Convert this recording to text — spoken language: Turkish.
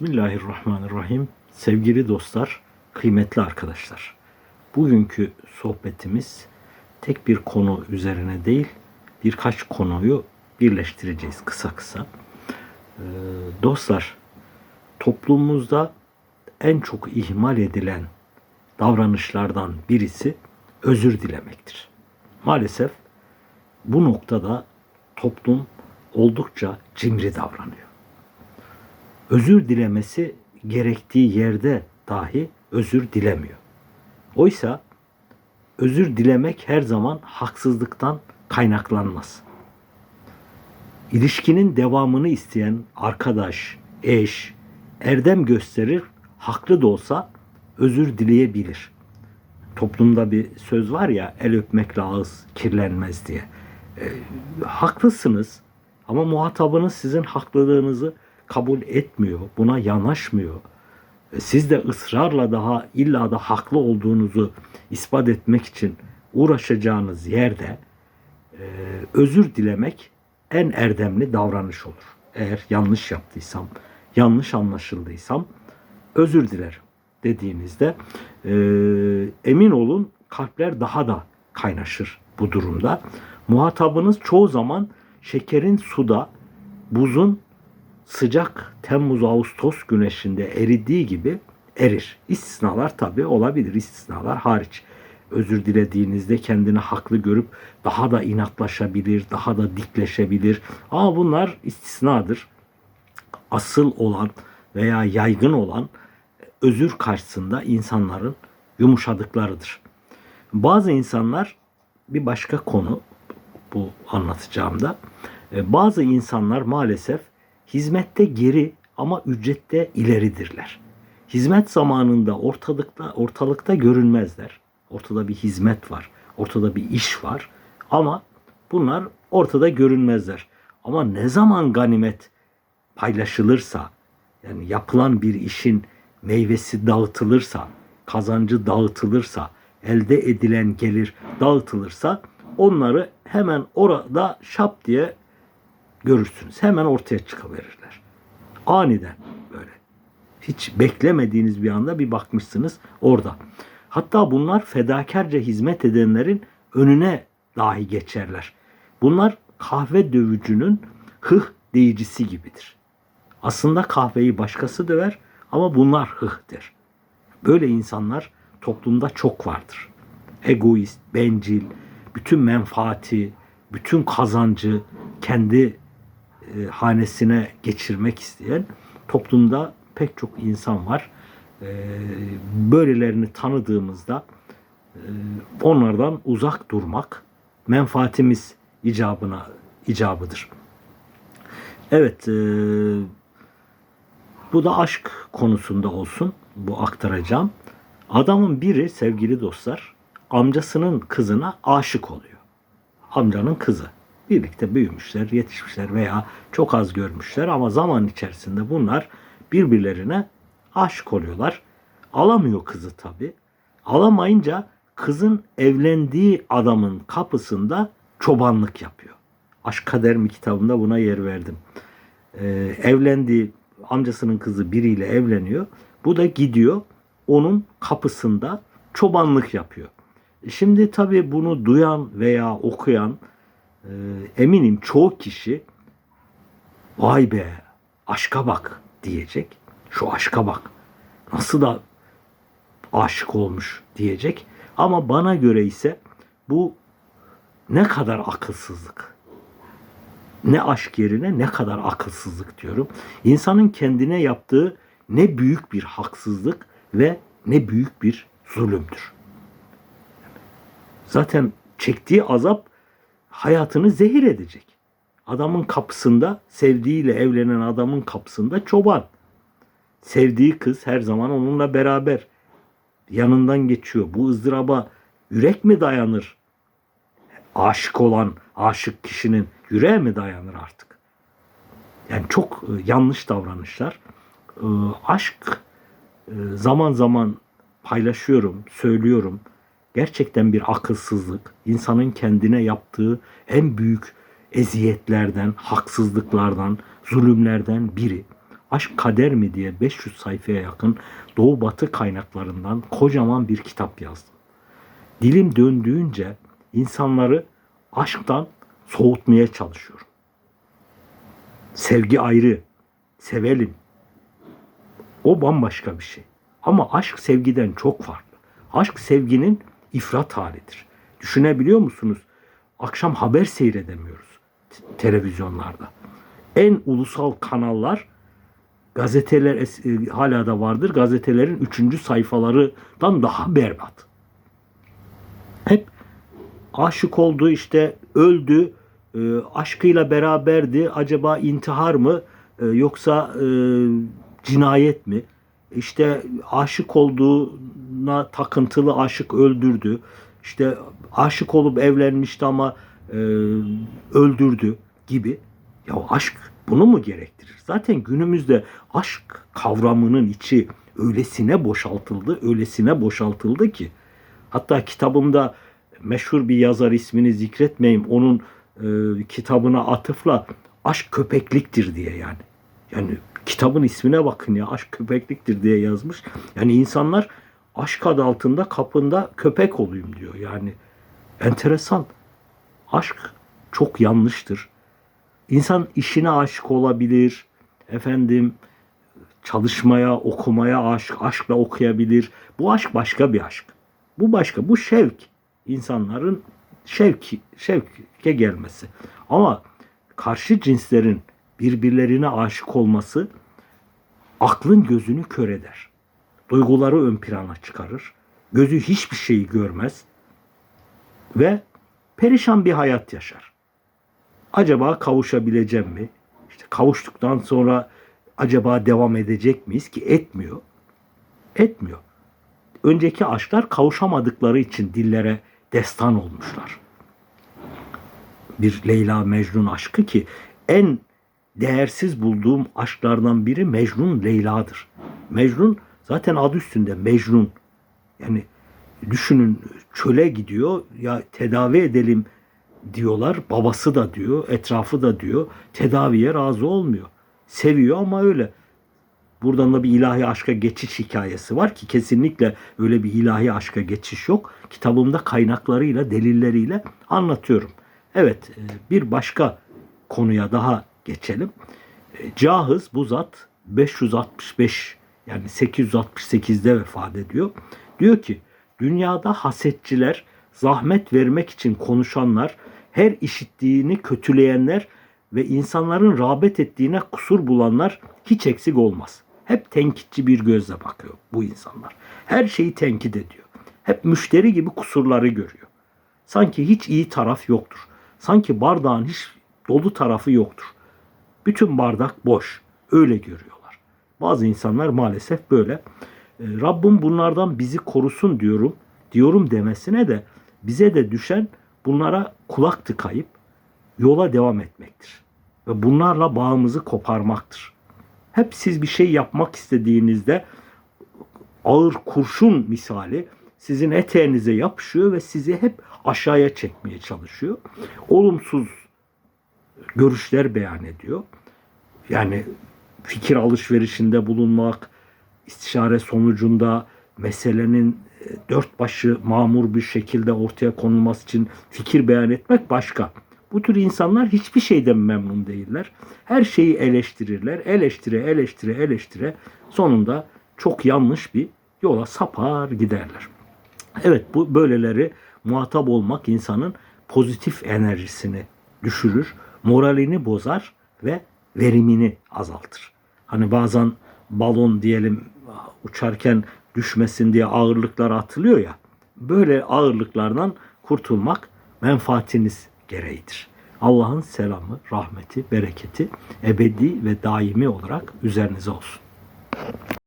Bismillahirrahmanirrahim. Sevgili dostlar, kıymetli arkadaşlar. Bugünkü sohbetimiz tek bir konu üzerine değil, birkaç konuyu birleştireceğiz kısa kısa. Ee, dostlar, toplumumuzda en çok ihmal edilen davranışlardan birisi özür dilemektir. Maalesef bu noktada toplum oldukça cimri davranıyor özür dilemesi gerektiği yerde dahi özür dilemiyor. Oysa özür dilemek her zaman haksızlıktan kaynaklanmaz. İlişkinin devamını isteyen arkadaş, eş, erdem gösterir, haklı da olsa özür dileyebilir. Toplumda bir söz var ya, el öpmekle ağız kirlenmez diye. E, haklısınız ama muhatabınız sizin haklılığınızı kabul etmiyor, buna yanaşmıyor. E, Siz de ısrarla daha illa da haklı olduğunuzu ispat etmek için uğraşacağınız yerde e, özür dilemek en erdemli davranış olur. Eğer yanlış yaptıysam, yanlış anlaşıldıysam özür dilerim dediğinizde e, emin olun kalpler daha da kaynaşır bu durumda. Muhatabınız çoğu zaman şekerin suda, buzun sıcak Temmuz Ağustos güneşinde eridiği gibi erir. İstisnalar tabi olabilir. İstisnalar hariç. Özür dilediğinizde kendini haklı görüp daha da inatlaşabilir, daha da dikleşebilir. Ama bunlar istisnadır. Asıl olan veya yaygın olan özür karşısında insanların yumuşadıklarıdır. Bazı insanlar bir başka konu bu anlatacağımda. Bazı insanlar maalesef hizmette geri ama ücrette ileridirler. Hizmet zamanında ortalıkta ortalıkta görünmezler. Ortada bir hizmet var, ortada bir iş var ama bunlar ortada görünmezler. Ama ne zaman ganimet paylaşılırsa, yani yapılan bir işin meyvesi dağıtılırsa, kazancı dağıtılırsa, elde edilen gelir dağıtılırsa onları hemen orada şap diye görürsünüz. Hemen ortaya çıkıverirler. Aniden böyle. Hiç beklemediğiniz bir anda bir bakmışsınız orada. Hatta bunlar fedakarca hizmet edenlerin önüne dahi geçerler. Bunlar kahve dövücünün hıh deyicisi gibidir. Aslında kahveyi başkası döver ama bunlar hıh der. Böyle insanlar toplumda çok vardır. Egoist, bencil, bütün menfaati, bütün kazancı kendi e, hanesine geçirmek isteyen toplumda pek çok insan var. E, böylelerini tanıdığımızda e, onlardan uzak durmak menfaatimiz icabına icabıdır. Evet, e, bu da aşk konusunda olsun. Bu aktaracağım. Adamın biri sevgili dostlar amcasının kızına aşık oluyor. Amcanın kızı. Birlikte büyümüşler, yetişmişler veya çok az görmüşler ama zaman içerisinde bunlar birbirlerine aşık oluyorlar. Alamıyor kızı tabi. Alamayınca kızın evlendiği adamın kapısında çobanlık yapıyor. Aşk Kader mi kitabında buna yer verdim. Ee, evlendiği amcasının kızı biriyle evleniyor. Bu da gidiyor onun kapısında çobanlık yapıyor. Şimdi tabii bunu duyan veya okuyan e, eminim çoğu kişi vay be aşka bak diyecek. Şu aşka bak. Nasıl da aşık olmuş diyecek. Ama bana göre ise bu ne kadar akılsızlık. Ne aşk yerine ne kadar akılsızlık diyorum. İnsanın kendine yaptığı ne büyük bir haksızlık ve ne büyük bir zulümdür. Zaten çektiği azap hayatını zehir edecek. Adamın kapısında, sevdiğiyle evlenen adamın kapısında çoban. Sevdiği kız her zaman onunla beraber yanından geçiyor. Bu ızdıraba yürek mi dayanır? Aşık olan, aşık kişinin yüreğe mi dayanır artık? Yani çok e, yanlış davranışlar. E, aşk e, zaman zaman paylaşıyorum, söylüyorum gerçekten bir akılsızlık, insanın kendine yaptığı en büyük eziyetlerden, haksızlıklardan, zulümlerden biri. Aşk Kader mi diye 500 sayfaya yakın Doğu Batı kaynaklarından kocaman bir kitap yazdım. Dilim döndüğünce insanları aşktan soğutmaya çalışıyorum. Sevgi ayrı, sevelim. O bambaşka bir şey. Ama aşk sevgiden çok farklı. Aşk sevginin ifrat halidir. Düşünebiliyor musunuz? Akşam haber seyredemiyoruz televizyonlarda. En ulusal kanallar gazeteler e, hala da vardır. Gazetelerin üçüncü sayfalarından daha berbat. Hep aşık oldu işte öldü e, aşkıyla beraberdi acaba intihar mı e, yoksa e, cinayet mi işte aşık olduğuna takıntılı aşık öldürdü işte aşık olup evlenmişti ama e, öldürdü gibi ya aşk bunu mu gerektirir zaten günümüzde aşk kavramının içi öylesine boşaltıldı öylesine boşaltıldı ki Hatta kitabımda meşhur bir yazar ismini zikretmeyeyim. Onun e, kitabına atıfla aşk köpekliktir diye yani. Yani kitabın ismine bakın ya aşk köpekliktir diye yazmış. Yani insanlar aşk adı altında kapında köpek olayım diyor. Yani enteresan. Aşk çok yanlıştır. İnsan işine aşık olabilir. Efendim çalışmaya, okumaya aşık, aşkla okuyabilir. Bu aşk başka bir aşk. Bu başka. Bu şevk. İnsanların şevk, şevke gelmesi. Ama karşı cinslerin birbirlerine aşık olması aklın gözünü kör eder. Duyguları ön plana çıkarır. Gözü hiçbir şeyi görmez ve perişan bir hayat yaşar. Acaba kavuşabileceğim mi? İşte kavuştuktan sonra acaba devam edecek miyiz ki etmiyor. Etmiyor önceki aşklar kavuşamadıkları için dillere destan olmuşlar. Bir Leyla Mecnun aşkı ki en değersiz bulduğum aşklardan biri Mecnun Leyla'dır. Mecnun zaten adı üstünde Mecnun. Yani düşünün çöle gidiyor ya tedavi edelim diyorlar. Babası da diyor, etrafı da diyor. Tedaviye razı olmuyor. Seviyor ama öyle. Buradan da bir ilahi aşka geçiş hikayesi var ki kesinlikle öyle bir ilahi aşka geçiş yok. Kitabımda kaynaklarıyla, delilleriyle anlatıyorum. Evet, e, bir başka konuya daha geçelim. E, Cahız bu zat 565 yani 868'de vefat ediyor. Diyor ki dünyada hasetçiler, zahmet vermek için konuşanlar, her işittiğini kötüleyenler ve insanların rağbet ettiğine kusur bulanlar hiç eksik olmaz. Hep tenkitçi bir gözle bakıyor bu insanlar. Her şeyi tenkit ediyor. Hep müşteri gibi kusurları görüyor. Sanki hiç iyi taraf yoktur. Sanki bardağın hiç dolu tarafı yoktur. Bütün bardak boş. Öyle görüyorlar. Bazı insanlar maalesef böyle. E, Rabbim bunlardan bizi korusun diyorum. Diyorum demesine de bize de düşen bunlara kulak tıkayıp yola devam etmektir. Ve bunlarla bağımızı koparmaktır. Hep siz bir şey yapmak istediğinizde ağır kurşun misali sizin eteğinize yapışıyor ve sizi hep aşağıya çekmeye çalışıyor. Olumsuz görüşler beyan ediyor. Yani fikir alışverişinde bulunmak, istişare sonucunda meselenin e, dört başı mamur bir şekilde ortaya konulması için fikir beyan etmek başka. Bu tür insanlar hiçbir şeyden memnun değiller. Her şeyi eleştirirler. Eleştire, eleştire, eleştire. Sonunda çok yanlış bir yola sapar giderler. Evet bu böyleleri muhatap olmak insanın pozitif enerjisini düşürür, moralini bozar ve verimini azaltır. Hani bazen balon diyelim uçarken düşmesin diye ağırlıklar atılıyor ya. Böyle ağırlıklardan kurtulmak menfaatiniz gereğidir. Allah'ın selamı, rahmeti, bereketi ebedi ve daimi olarak üzerinize olsun.